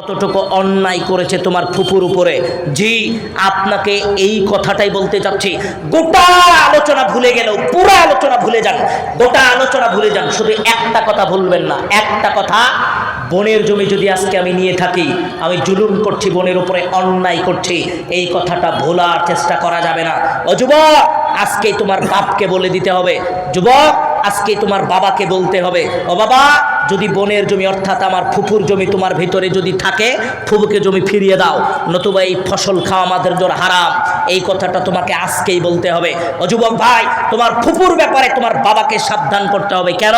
কতটুকু অন্যায় করেছে তোমার ফুপুর উপরে। জি, আপনাকে এই কথাটাই বলতে চাচ্ছি গোটা আলোচনা ভুলে গেলেও, পুরো আলোচনা ভুলে যান। গোটা আলোচনা ভুলে যান। শুধু একটা কথা ভুলবেন না, একটা কথা। বনের জমি যদি আজকে আমি নিয়ে থাকি, আমি জুলুম করছি, বনের উপরে অন্যায় করছি, এই কথাটা ভোলার চেষ্টা করা যাবে না। ও যুবক আজকে তোমার বাপকে বলে দিতে হবে। যুবক আজকে তোমার বাবাকে বলতে হবে। ও বাবা যদি বনের জমি, অর্থাৎ আমার ফুফুর জমি তোমার ভিতরে যদি থাকে, ফুফুকে জমি ফিরিয়ে দাও। নতুবা এই ফসল খাওয়া আমাদের জন্য হারাম। এই কথাটা তোমাকে আজকেই বলতে হবে। ও যুবক ভাই, তোমার ফুফুর ব্যাপারে তোমার বাবাকে সাবধান করতে হবে। কেন?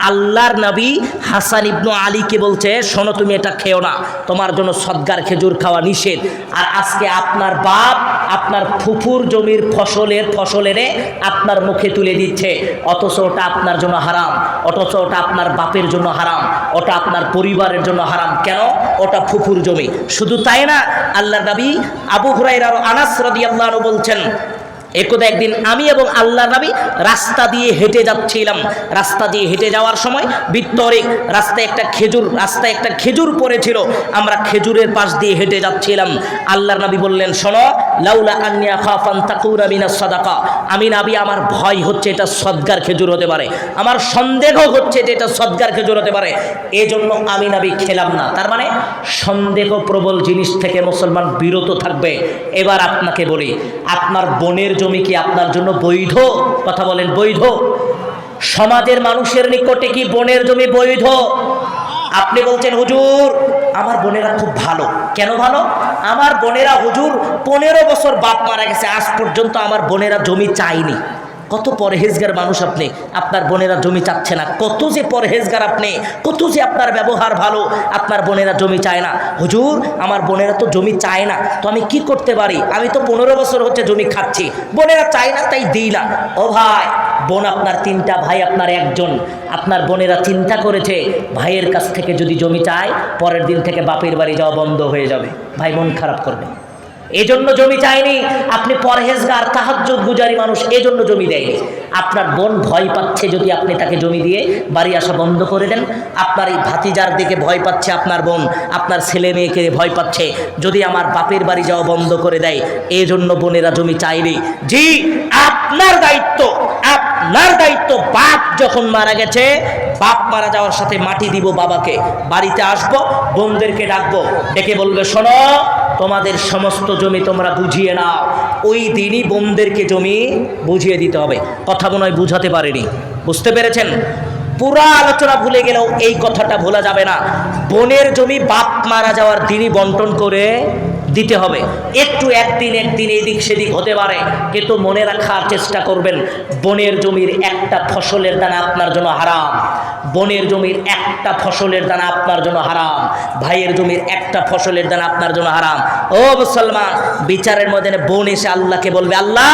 আল্লাহর নবী হাসান ইবনু আলীকে বলছে, শোনো, তুমি এটা খেও না। তোমার জন্য সদ্গার খেজুর খাওয়া নিষেধ। আর আজকে আপনার বাপ আপনার ফুফুর জমির ফসলের ফসলেরে আপনার মুখে তুলে দিচ্ছে। অথচ ওটা আপনার জন্য হারাম। অথচ ওটা আপনার বাপের জন্য হারাম, ওটা আপনার পরিবারের জন্য হারাম। কেন? ওটা ফুফুর জমি। শুধু তাই না আল্লাহ নবী আবু হুরাইরার আনাস রাদিয়াল্লাহু বলছেন একদা একদিন আমি এবং আল্লাহ নবী রাস্তা দিয়ে হেঁটে যাচ্ছিলাম। রাস্তা দিয়ে হেঁটে যাওয়ার সময় বিত্তরে রাস্তায় একটা খেজুর, রাস্তায় একটা খেজুর পড়েছিল। আমরা খেজুরের পাশ দিয়ে হেঁটে যাচ্ছিলাম। আল্লাহর নবী বললেন, শোনো, লাউলা আন্নিয়া খাফান তাকুরা মিনাস সাদাকা। আমি নাবি, আমার ভয় হচ্ছে এটা সদগার খেজুর হতে পারে। আমার সন্দেহ হচ্ছে যে এটা সদগার খেজুর হতে পারে। এজন্য আমি নাবি খেলাম না। তার মানে সন্দেহ প্রবল জিনিস থেকে মুসলমান বিরত থাকবে। এবার আপনাকে বলি, আপনার বোনের জমি কি আপনার জন্য বৈধ? কথা বলেন, বৈধ। সমাজের মানুষের নিকটে কি বনের জমি বৈধ? আপনি বলছেন, হুজুর, আমার বোনেরা খুব ভালো। কেন ভালো? আমার বোনেরা হুজুর পনেরো বছর বাপ মারা গেছে, আজ পর্যন্ত আমার বোনেরা জমি চায়নি। কত পরহেজগার মানুষ আপনি? আপনার বোনেরা জমি চাচ্ছে না। কত যে পরহেজগার আপনি? কত যে আপনার ব্যবহার ভালো, আপনার বোনেরা জমি চায় না। হুজুর, আমার বোনেরা তো জমি চায় না। তো আমি কি করতে পারি? আমি তো পনেরো বছর হচ্ছে জমি খাচ্ছি। বোনেরা চায় না, তাই দিই না। ও ভাই, বোন আপনার তিনটা, ভাই আপনার একজন। আপনার বোনেরা চিন্তা করেছে, ভাইয়ের কাছ থেকে যদি জমি চায়, পরের দিন থেকে বাপের বাড়ি যাওয়া বন্ধ হয়ে যাবে। ভাই মন খারাপ করবে। এজন্য জমি চায়নি আপনি পরহেজগার, তাহাজ্জুদ গুজারি মানুষ, এজন্য জমি দেয়নি। আপনার বোন ভয় পাচ্ছে যদি আপনি তাকে জমি দিয়ে বাড়ি আসা বন্ধ করে দেন। আপনার এই ভাতিজার দিকে ভয় পাচ্ছে আপনার বোন, আপনার ছেলে মেয়েকে ভয় পাচ্ছে। যদি আমার বাপের বাড়ি যাওয়া বন্ধ করে দেয়, এজন্য বোনেরা জমি চায়নি। জি, আপনার দায়িত্ব। আপনার দায়িত্ব, বাপ যখন মারা গেছে, বাপ মারা যাওয়ার সাথে মাটি দিব বাবাকে। বাড়িতে আসব, বোনদেরকে ডাকবো। ডেকে বলবে, শোনো, তোমাদের সমস্ত জমি তোমরা বুঝিয়ে নাও। ওই দিনই বোনদেরকে জমি বুঝিয়ে দিতে হবে। কথা মনে হয় বুঝাতে পারেনি। বুঝতে পেরেছেন? পুরা আলোচনা ভুলে গেলেও এই কথাটা ভোলা যাবে না। বোনের জমি বাপ মারা যাওয়ার দিনই বন্টন করে দিতে হবে। একটু একদিন একদিন এদিক সেদিক হতে পারে, কিন্তু মনে রাখার চেষ্টা করবেন, বনের জমির একটা ফসলের দানা আপনার জন্য হারাম। বনের জমির একটা ফসলের দানা আপনার জন্য হারাম। ভাইয়ের জমির একটা ফসলের দানা আপনার জন্য হারাম। ও মুসলমান, বিচারের মধ্যে বোন এসে আল্লাহকে বলবে, আল্লাহ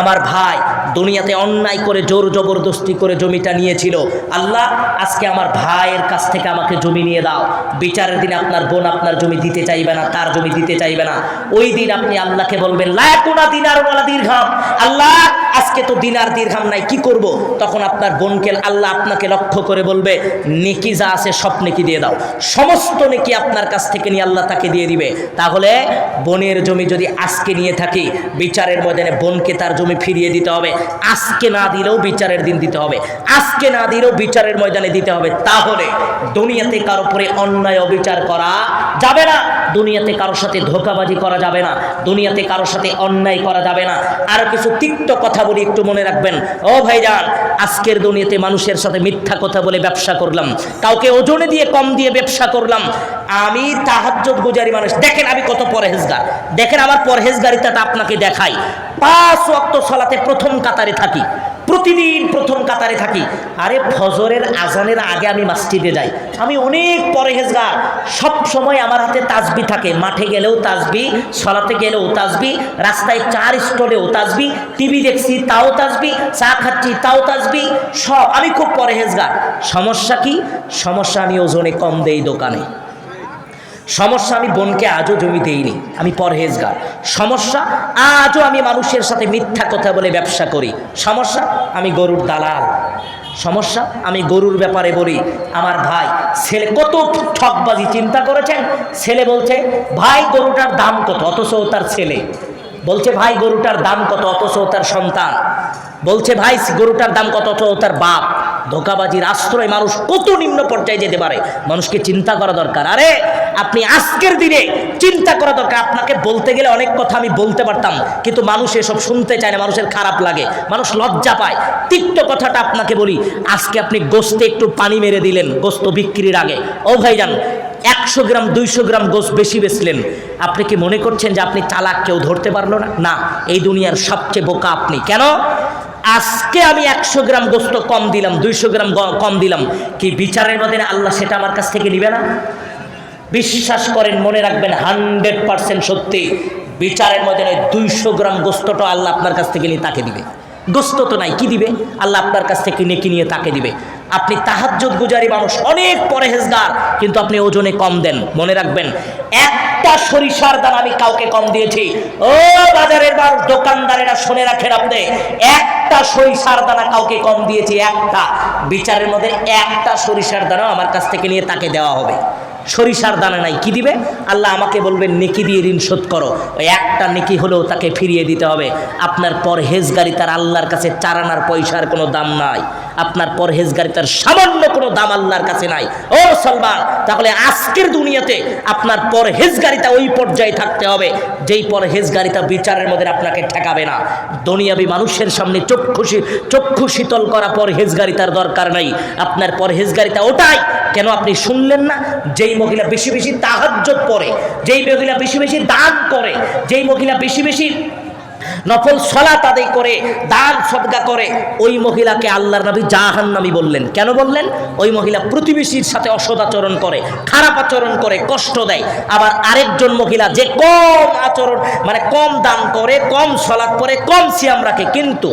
আমার ভাই দুনিয়াতে অন্যায় করে জোর জবরদস্তি করে জমিটা নিয়েছিল। আল্লাহ, আজকে আমার ভাইয়ের কাছ থেকে আমাকে জমি নিয়ে দাও। বিচারের দিন আপনার বোন আপনার জমি দিতে চাইবে না, তার জমি দিতে চাইবে না। ওই দিন আপনি আল্লাহকে বলবেন লায়াকুনা দিনার বলা দীর্ঘ আল্লাহ আজকে তো দিনার দীর্ঘাম নাই, কি করব? তখন আপনার বোনকে, আল্লাহ আপনাকে লক্ষ্য করে বলবে, নেকি যা আছে সব নেকি দিয়ে দাও। সমস্ত নেকি আপনার কাছ থেকে নিয়ে আল্লাহ তাকে দিয়ে দিবে। তাহলে বোনের জমি যদি আজকে নিয়ে থাকি, বিচারের ময়দানে বোনকে তার জমি ফিরিয়ে দিতে হবে। আজকে না দিলেও বিচারের দিন দিতে হবে। আজকে না দিলেও বিচারের ময়দানে দিতে হবে। তাহলে দুনিয়াতে কারও উপরে অন্যায়, অবিচার করা যাবে না। দুনিয়াতে কারোর সাথে ধোকাবাজি করা যাবে না। দুনিয়াতে কারোর সাথে অন্যায় করা যাবে না। আরও কিছু তিক্ত কথা বলি, একটু মনে রাখবেন। ও ভাইজান, আজকের দুনিয়াতে মানুষের সাথে মিথ্যা কথা বলে ব্যবসা করলাম। কাউকে ওজনে দিয়ে কম দিয়ে ব্যবসা করলাম। আমি তাহাজ্জত গুজারি মানুষ। দেখেন আমি কত পরহেজগার। দেখেন আমার পরহেজগারিতাটা আপনাকে দেখাই। পাঁচ ওয়াক্ত সলাতে প্রথম কাতারে থাকি। প্রতিদিন প্রথম কাতারে থাকি। আরে ফজরের আজানের আগে আমি মাসজিদে যাই। আমি অনেক পরহেজগার। সব সময় আমার হাতে তাজবি থাকে। মাঠে গেলেও তাজবি সলাতে গেলেও তাজবি রাস্তায় চার স্টলেও তাজবি টিভি দেখছি তাও তাজবি চা খাচ্ছি তাও তাজবি সব। আমি খুব পরহেজগার। সমস্যা কি? সমস্যা আমি ওজনে কম দেই দোকানে। সমস্যা আমি বোনকে আজও জমি দেইনি, আমি পরহেজগার। সমস্যা আজও আমি মানুষের সাথে মিথ্যা কথা বলে ব্যবসা করি। সমস্যা আমি গরুর দালাল। সমস্যা আমি গরুর ব্যাপারে বলি, আমার ভাই, ছেলে কত ঠকবাজি চিন্তা করেছেন? ছেলে বলছে, ভাই, গরুটার দাম কত? অথচ তার ছেলে। বলছে, ভাই, গরুটার দাম কত? অথচ তার সন্তান। বলছে, ভাই, গরুটার দাম কত? অথচ তার বাপ। ধোকাবাজির আশ্রয় মানুষ কত নিম্ন পর্যায়ে যেতে পারে? মানুষকে চিন্তা করা দরকার। আরে, আপনি আজকের দিনে চিন্তা করা দরকার। আপনাকে বলতে গেলে অনেক কথা আমি বলতে পারতাম, কিন্তু মানুষ এসব শুনতে চায় না, মানুষের খারাপ লাগে, মানুষ লজ্জা পায়। তিক্ত কথাটা আপনাকে বলি, আজকে আপনি গোস্তে একটু পানি মেরে দিলেন, গোস্ত বিক্রির আগে। ও ভাইজান, একশো গ্রাম, দুইশো গ্রাম গোস বেশি বেচলেন। আপনি কি মনে করছেন যে আপনি চালাক কেউ ধরতে পারল না? না, এই দুনিয়ার সবচেয়ে বোকা আপনি। কেন? আজকে আমি একশো গ্রাম গোস্ত কম দিলাম, দুইশো গ্রাম কম দিলাম। কি বিচারের মধ্যে আল্লাহ সেটা আমার কাছ থেকে নিবে না? বিশ্বাস করেন, মনে রাখবেন, হান্ড্রেড পারসেন্ট সত্যি। বিচারের মধ্যে দুইশো গ্রাম গোস্তটা আল্লাহ আপনার কাছ থেকে নিয়ে তাকে দিবে। গোস্ত তো নাই, কি দিবে? আল্লাহ আপনার কাছ থেকে নেকি নিয়ে তাকে দিবে। আপনি তাহাজ্জুদ গুজারি মানুষ, অনেক পরহেজগার, কিন্তু আপনি ওজনে কম দেন, মনে রাখবেন। একটা সরিষার দাম আমি কাউকে কম দিয়েছি। ও বাজারের মানুষ, দোকানদারেরা শুনে রাখেন আপনি, একটা সরিষার দানা কাউকে কম দিয়েছি, একটা। বিচারের মধ্যে একটা সরিষার দানা আমার কাছ থেকে নিয়ে তাকে দেওয়া হবে। সরিষার দানা নাই, কি দিবে? আল্লাহ আমাকে বলবেন, নেকি দিয়ে ঋণ শোধ করো। ওই একটা নেকি হলেও তাকে ফিরিয়ে দিতে হবে। আপনার পরহেজগারি তার আল্লাহর কাছে চারানার পয়সার কোনো দাম নাই। আপনার পরহেজগারি তার সামান্য কোনো দাম আল্লাহর কাছে নাই। ও সলমান তাহলে আজকের দুনিয়াতে আপনার পরহেজগারিতা ওই পর্যায়ে থাকতে হবে, যেই পরহেজগারিতা বিচারের মধ্যে আপনাকে ঠেকাবে না। দুনিয়াবি মানুষের সামনে চক্ষু চক্ষু শীতল করা পরহেজগারিতার দরকার নাই। আপনার পরহেজগারিতা ওটাই, কেন আপনি শুনলেন না? যেই মহিলা বেশি বেশি তাহাজ্জত পড়ে, যেই মহিলা বেশি বেশি দান করে, যেই মহিলা বেশি বেশি নফল সলাত আদায় করে, দান সদকা করে, ওই মহিলাকে আল্লাহর নবী জাহান্নামী বললেন। কেন বললেন? ওই মহিলা প্রতিবেশীর সাথে অসদাচরণ করে, খারাপ আচরণ করে, কষ্ট দেয়। আবার আরেকজন মহিলা যে কম আচরণ মানে কম দান করে, কম সলাৎ করে, কম সিয়াম রাখে, কিন্তু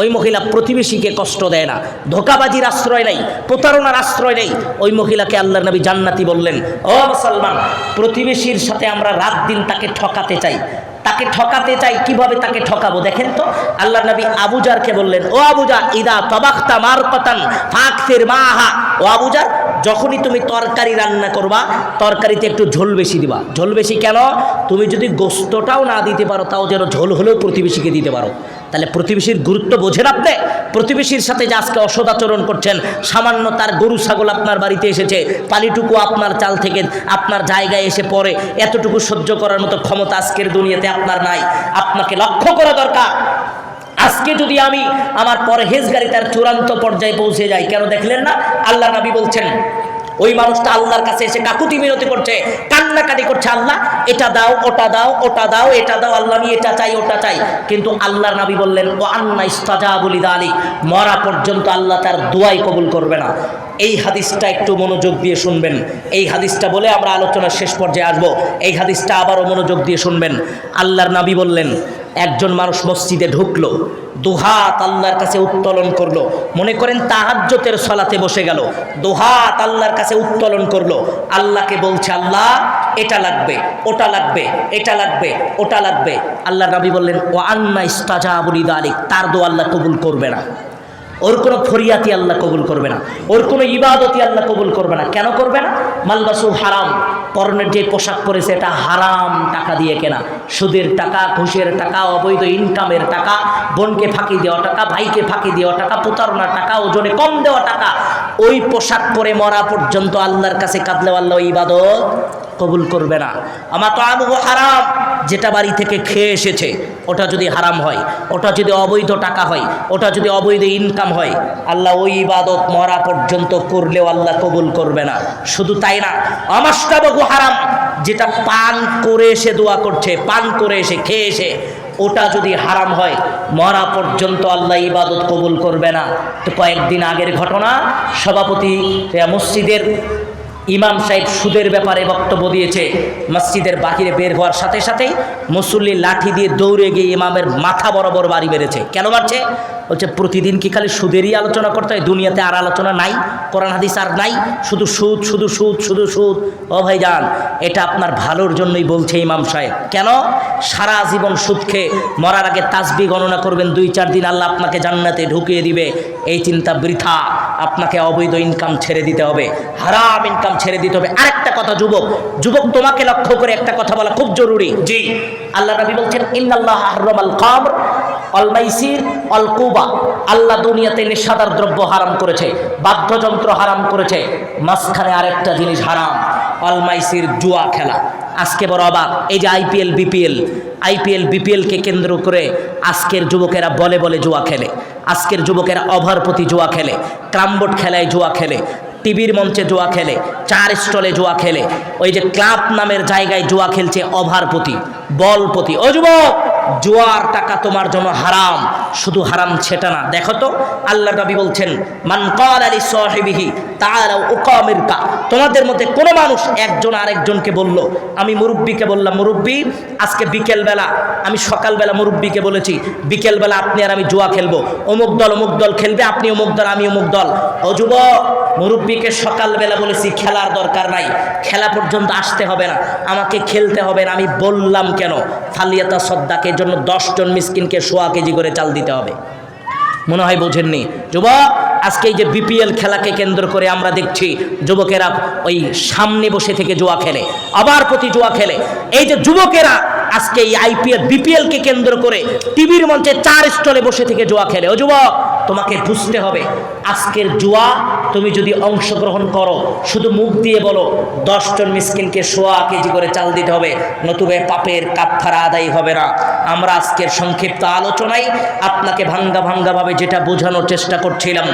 ওই মহিলা প্রতিবেশীকে কষ্ট দেয় না, ধোকাবাজির আশ্রয় নেই প্রতারণার আশ্রয় নেই ওই মহিলাকে আল্লাহ নবী জান্নাতি বললেন, ও মুসলমান, প্রতিবেশীর সাথে আমরা রাত দিন তাকে ঠকাতে চাই। তাকে ঠকাতে চাই, কীভাবে তাকে ঠকাবো? দেখেন তো আল্লাহ নবী আবুজারকে বললেন, ও আবুজা ইদা তবাক্তা মার কতান ফাঁকফের মাহা। ও আবুজার যখনই তুমি তরকারি রান্না করবা, তরকারিতে একটু ঝোল বেশি দিবা। ঝোল বেশি কেন? তুমি যদি গোস্তটাও না দিতে পারো, তাও যেন ঝোল হলেও প্রতিবেশীকে দিতে পারো। তাহলে প্রতিবেশীর গুরুত্ব বোঝেন আপনি। প্রতিবেশীর সাথে যে আজকে অসদাচরণ করছেন, সামান্য তার গরু, ছাগল আপনার বাড়িতে এসেছে, পালিটুকু আপনার চাল থেকে আপনার জায়গায় এসে পড়ে, এতটুকু সহ্য করার মতো ক্ষমতা আজকের দুনিয়াতে আপনার নাই। আপনাকে লক্ষ্য করা দরকার। আজকে যদি আমি আমার পরহেজগারি তার চূড়ান্ত পর্যায়ে পৌঁছে যাই, কেন দেখলেন না? আল্লাহ নবী বলছেন ওই মানুষটা আল্লাহর কাছে এসে কাকুতি মিনতি করছে, কান্নাকাটি করছে, আল্লাহ, এটা দাও, ওটা দাও ওটা দাও, এটা দাও, আল্লাহ আমি এটা চাই, ওটা চাই। কিন্তু আল্লাহর নবী বললেন ও আন্না ইস্তাজা বলি দালি মরা পর্যন্ত আল্লাহ তার দোয়াই কবুল করবে না। এই হাদিসটা একটু মনোযোগ দিয়ে শুনবেন। এই হাদিসটা বলে আমরা আলোচনার শেষ পর্যায়ে আসব। এই হাদিসটা আবারও মনোযোগ দিয়ে শুনবেন। আল্লাহর নবী বললেন একজন মানুষ মসজিদে ঢুকলো, দুহাত আল্লাহর কাছে উত্তোলন করল, মনে করেন তাহাজ্জতের সলাতে বসে গেল, দুহাত আল্লাহর কাছে উত্তোলন করল, আল্লাহকে বলছে, আল্লাহ, এটা লাগবে, ওটা লাগবে, এটা লাগবে, ওটা লাগবে। আল্লাহ নবী বললেন ও আন্না ইস্তাজা বলি দালিক তার দো আল্লাহ কবুল করবে না। ওর কোনো ফরিয়াতি আল্লাহ কবুল করবে না। ওর কোনো ইবাদতি আল্লাহ কবুল করবে না। কেন করবে না? মালবাসু হারাম। পরনের যে পোশাক পরেছে, এটা হারাম টাকা দিয়ে কেনা। সুদের টাকা, ঘুষের টাকা, অবৈধ ইনকামের টাকা, বোনকে ফাঁকি দেওয়া টাকা, ভাইকে ফাঁকি দেওয়া টাকা প্রতারণার টাকা, ওজনে কম দেওয়া টাকা, ওই পোশাক পরে মরা পর্যন্ত আল্লাহর কাছে কাঁদলেও আল্লাহ ইবাদত কবুল করবে না। আমার তো আবু হারাম। যেটা বাড়ি থেকে খেয়ে এসেছে, ওটা যদি হারাম হয়, ওটা যদি অবৈধ টাকা হয়, ওটা যদি অবৈধ ইনকাম হয়, আল্লাহ ওই ইবাদত মরা পর্যন্ত করলেও আল্লাহ কবুল করবে না। শুধু তাই না অমাস্তাবগু হারাম, যেটা পান করে এসে দোয়া করছে, পান করে এসে খেয়ে এসে, ওটা যদি হারাম হয়, মরা পর্যন্ত আল্লাহ ইবাদত কবুল করবে না। তো কয়েকদিন আগের ঘটনা, সভাপতি মসজিদের ইমাম সাহেব সুদের ব্যাপারে বক্তব্য দিয়েছে। মসজিদের বাহিরে বের হওয়ার সাথে সাথেই মুসল্লি লাঠি দিয়ে দৌড়ে গিয়ে ইমামের মাথা বরাবর বাড়ি বেড়েছে। কেন মারছে? বলছে প্রতিদিন কি খালি সুদেরই আলোচনা করতে হয়? দুনিয়াতে আর আলোচনা নাই কোরআন হাদিস আর নাই। শুধু সুদ শুধু সুদ শুধু সুদ। ও ভাইজান এটা আপনার ভালোর জন্যই বলছে ইমাম সাহেব। কেন? সারা জীবন সুদ খেয়ে মরার আগে তাসবি গণনা করবেন দুই চার দিন আল্লাহ আপনাকে জান্নাতে ঢুকিয়ে দিবে। এই চিন্তা বৃথা। আপনাকে অবৈধ ইনকাম ছেড়ে দিতে হবে হারাম ইনকাম ছেড়ে দিতে হবে। আরেকটা কথা যুবক। যুবক তোমাকে লক্ষ্য করে একটা কথা বলা খুব জরুরি। জি। আল্লাহ নবী বলছেন ইন্নাল্লাহ হাররামাল খামর অল মাইসির, অল কুবা। আল্লাহ দুনিয়াতে নেশাদার দ্রব্য হারাম করেছে, বাদ্যযন্ত্র হারাম করেছে, মাঝখানে আরেকটা জিনিস হারাম, অল মাইসির জুয়া খেলা। আজকে বড় অবাক, এই যে আইপিএল, বিপিএল, আইপিএল, বিপিএলকে কেন্দ্র করে আজকের যুবকেরা বলে বলে জুয়া খেলে। আজকের যুবকেরা ওভার প্রতি জুয়া খেলে ক্রামবোর্ড খেলায় জুয়া খেলে, টিভির মঞ্চে জুয়া খেলে, চার স্টলে জুয়া খেলে, ওই যে ক্লাব নামের জায়গায় জুয়া খেলছে ওভার প্রতি, বল প্রতি। ও যুবক! জুয়ার টাকা তোমার জন্য হারাম, শুধু হারাম সেটা না। দেখো তো আল্লাহ নবী বলছেন, মান কাল আলী সাহেবিহি তারা উকামিরকা। তোমাদের মধ্যে কোনো মানুষ একজন আরেকজনকে বলল, আমি মুরব্বীকে বললাম, মুরব্বী, আজকে বিকেলবেলা, আমি সকালবেলা মুরব্বীকে বলেছি, বিকেলবেলা আপনি আর আমি জুয়া খেলব। অমুক দল অমুক দল খেলবে আপনি অমুক দল আমি অমুক দল। ও যুবক, মুরব্বীকে সকালবেলা বলেছি, খেলার দরকার নাই, খেলা পর্যন্ত আসতে হবে না, আমাকে খেলতে হবে না। আমি বললাম কেন? ফালিয়াতা সদ্দাকে জন্য দশজন মিসকিনকে সোয়া কেজি করে চাল দিতে হবে। মনে হয় বোঝেননি? যুবক, আজকে এই যে বিপিএল খেলাকে কেন্দ্র করে আমরা দেখছি যুবকেরা ওই সামনে বসে থেকে জুয়া খেলে, আবার প্রতি জুয়া খেলে। এই যে যুবকেরা আজকে এই আইপিএল, বিপিএলকে কেন্দ্র করে টিভির মঞ্চে চার স্টলে বসে থেকে জুয়া খেলে। ও যুবক তোমাকে বুঝতে হবে। আজকের জুয়া তুমি যদি অংশগ্রহণ করো, শুধু মুখ দিয়ে বলো, দশজন মিসকিনকে সোয়া কেজি করে চাল দিতে হবে, নতুবে পাপের কাপফারা আদায় হবে না। আমরা আজকের সংক্ষিপ্ত আলোচনায় আপনাকে ভাঙ্গা ভাঙ্গাভাবে যেটা বোঝানোর চেষ্টা করছিলাম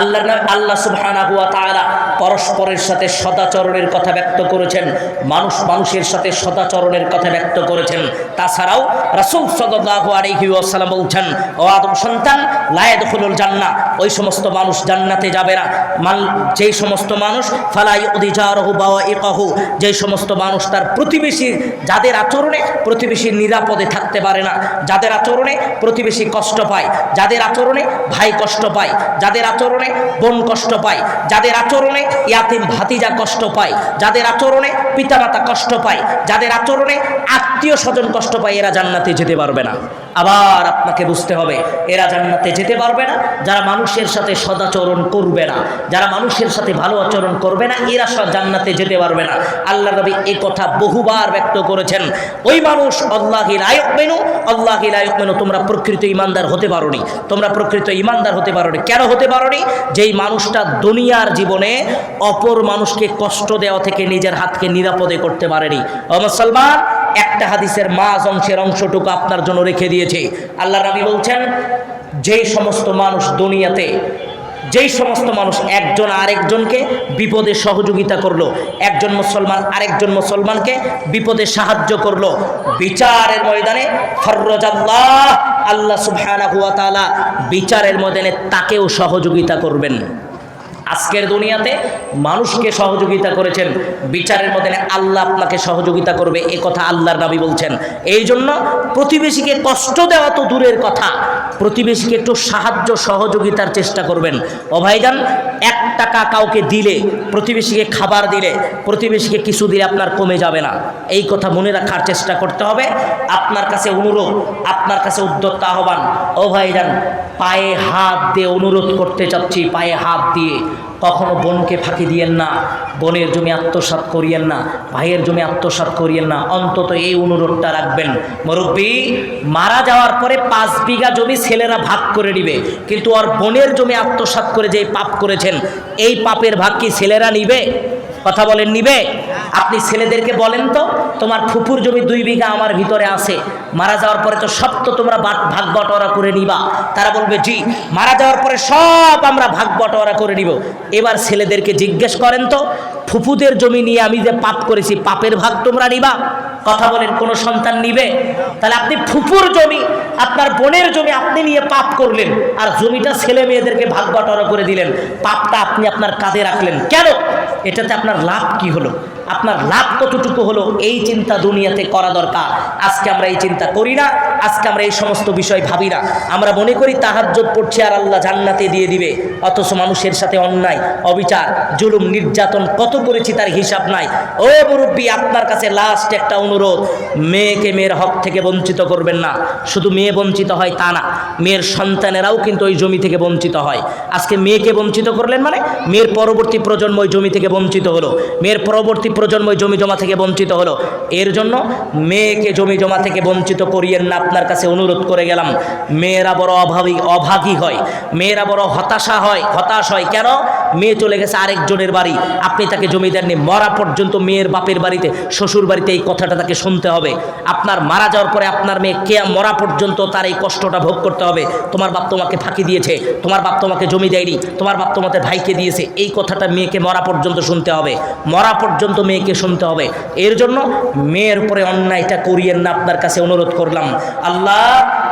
আল্লাহ আল্লাহ সুবহানাহু ওয়া তাআলা পরস্পরের সাথে সদাচরণের কথা ব্যক্ত করেছেন, মানুষ মানুষের সাথে সদাচরণের কথা ব্যক্ত করেছেন। তাছাড়াও রাসূল সাল্লাল্লাহু আলাইহি ওয়াসাল্লাম বলছেন, ও আদম সন্তান, লা ইয়াদখুলুল জান্নাহ, ওই সমস্ত মানুষ জান্নাতে যাবে না। মান, যেই সমস্ত মানুষ ফালাই উদিজারহু বাওয়াইকাহু, যেই সমস্ত মানুষ তার প্রতিবেশী, যাদের আচরণে প্রতিবেশী নিরাপদে থাকতে পারে না, যাদের আচরণে প্রতিবেশী কষ্ট পায়, যাদের আচরণে ভাই কষ্ট পায়, যাদের আচরণে বোন কষ্ট পায়। যাদের আচরণে ইয়াতিম ভাতিজা কষ্ট পায়। যাদের আচরণে পিতামাতা কষ্ট পায়। যাদের আচরণে আত্মীয় স্বজন কষ্ট পায়, এরা জান্নাতে যেতে পারবে না। আবার আপনাকে বুঝতে হবে, এরা জান্নাতে যেতে পারবে না। যারা মানুষের সাথে সদাচরণ করবে না, যারা মানুষের সাথে ভালো আচরণ করবে না, এরা সব জান্নাতে যেতে পারবে না। আল্লাহ নবী এই কথা বহুবার ব্যক্ত করেছেন। ওই মানুষ, আল্লাহ লায়ক মেনু আল্লাহ লায়ক মেনু তোমরা প্রকৃত ইমানদার হতে পারোনি। তোমরা প্রকৃত ইমানদার হতে পারোনি। কেন হতে পারোনি? যেই মানুষটা দুনিয়ার জীবনে অপর মানুষকে কষ্ট দেওয়া থেকে নিজের হাতকে নিরাপদে করতে পারেনি। মুসলমান, একটা হাদিসের মাঝ অংশের অংশটুকু আপনার জন্য রেখে দিয়েছে। আল্লাহ রাবি বলছেন, যে সমস্ত মানুষ দুনিয়াতে যেই সমস্ত মানুষ একজন আরেকজনকে বিপদে সহযোগিতা করল, একজন মুসলমান আরেকজন মুসলমানকে বিপদে সাহায্য করল, বিচারের ময়দানে ফর্রজাল্লাহ, আল্লাহ সুবহানাহু ওয়া বিচারের ময়দানে তাকেও সহযোগিতা করবেন। আজকের দুনিয়াতে মানুষকে সহযোগিতা করেছেন, বিচারের মধ্যে আল্লাহ আপনাকে সহযোগিতা করবে, এ কথা আল্লাহর নবী বলছেন। এই জন্য প্রতিবেশীকে কষ্ট দেওয়া তো দূরের কথা, প্রতিবেশীকে একটু সাহায্য, সহযোগিতার চেষ্টা করবেন। ও ভাইজান, এক টাকা কাউকে দিলে, প্রতিবেশীকে খাবার দিলে, প্রতিবেশীকে কিছু দিলে আপনার কমে যাবে না। এই কথা মনে রাখার চেষ্টা করতে হবে। আপনার কাছে অনুরোধ, আপনার কাছে উদ্যত্ত আহ্বান, ও ভাইজান, পায়ে হাত দিয়ে অনুরোধ করতে চাচ্ছি, পায়ে হাত দিয়ে। কখনো বোনকে ফাঁকি দিয়েন না, বোনের জমি আত্মসাত করিয়েন না, ভাইয়ের জমি আত্মসাত করিয়েন না, অন্তত এই অনুরোধটা রাখবেন। মুরব্বী, মারা যাওয়ার পরে পাঁচ বিঘা জমি ছেলেরা ভাগ করে নিবে, কিন্তু ওর বোনের জমি আত্মসাত করে যে পাপ করেছেন, এই পাপের ভাগ কি ছেলেরা নিবে? কথা বলেন, নিবে? আপনি ছেলেদেরকে বলেন তো, তোমার ফুপুর জমি দুই বিঘা আমার ভিতরে আছে, মারা যাওয়ার পরে তো সব তো তোমরা ভাগ বটোয়ারা করে নিবা। তারা বলবে, জি, মারা যাওয়ার পরে সব আমরা ভাগ বটোয়ারা করে নিব। এবার ছেলেদেরকে জিজ্ঞেস করেন তো, ফুপুদের জমি নিয়ে আমি যে পাপ করেছি, পাপের ভাগ তোমরা নিবা? কথা বলেন, কোনো সন্তান নিবে? তাহলে আপনি ফুপুর জমি, আপনার বোনের জমি আপনি নিয়ে পাপ করলেন, আর জমিটা ছেলে মেয়েদেরকে ভাগ বটোয়ারা করে দিলেন। পাপটা আপনি আপনার কাঁধে রাখলেন। কেন? এটাতে আপনার লাভ কি হলো? আপনার লাভ কতটুকু হলো এই চিন্তা দুনিয়াতে করা দরকার। আজকে আমরা এই চিন্তা করি না, আজকে আমরা এই সমস্ত বিষয় ভাবি না। আমরা মনে করি তাহাজ্জুদ পড়ছি আর আল্লাহ জান্নাতে দিয়ে দিবে। অথচ মানুষের সাথে অন্যায়, অবিচার, জুলুম, নির্যাতন কত করেছি তার হিসাব নাই। ও মুরব্বী, আপনার কাছে লাস্ট একটা অনুরোধ, মেয়েকে মেয়ের হক থেকে বঞ্চিত করবেন না। শুধু মেয়ে বঞ্চিত হয় তা না, মেয়ের সন্তানেরাও কিন্তু ওই জমি থেকে বঞ্চিত হয়। আজকে মেয়েকে বঞ্চিত করলেন মানে মেয়ের পরবর্তী প্রজন্ম ওই জমি থেকে বঞ্চিত হলো। মেয়ের পরবর্তী প্রজন্ম জমি জমা থেকে বঞ্চিত হলো। এর জন্য মেয়েকে জমি জমা থেকে বঞ্চিত করিয়ে না। আপনার কাছে অনুরোধ করে গেলাম, মেয়েরা বড় অভাবী অভাগী হয়, মেয়েরা বড় হতাশা হয়, হতাশ হয়। কেন? মেয়ে চলে গেছে আরেকজনের বাড়ি। আপনি তাকে জমি দেননি। মরা পর্যন্ত মেয়ের বাপের বাড়িতে, শ্বশুর বাড়িতে এই কথাটা তাকে শুনতে হবে। আপনার মারা যাওয়ার পরে আপনার মেয়ে কে মরা পর্যন্ত তার এই কষ্টটা ভোগ করতে হবে। তোমার বাপ তোমাকে ফাঁকি দিয়েছে। তোমার বাপ তোমাকে জমি দেয়নি। তোমার বাপ তোমাদের ভাইকে দিয়েছে। এই কথাটা মেয়েকে মরা পর্যন্ত শুনতে হবে। মরা পর্যন্ত মেয়েকে শুনতে হবে। এর জন্য মেয়ের উপরে অন্যায়টা করিয়েন না আপনার কাছে অনুরোধ করলাম। আল্লাহ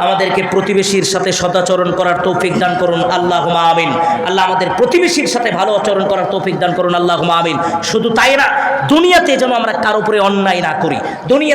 আমাদেরকে প্রতিবেশীর সাথে সদাচরণ করার তৌফিক দান করুন। আল্লাহ আমিন। আল্লাহ আমাদের প্রতিবেশীর সাথে ভালো আচরণ করার তৌফিক দান করুন আল্লাহ আমিন। শুধু তাই না, দুনিয়াতে যেন আমরা কারও উপরে অন্যায় না করি দুনিয়া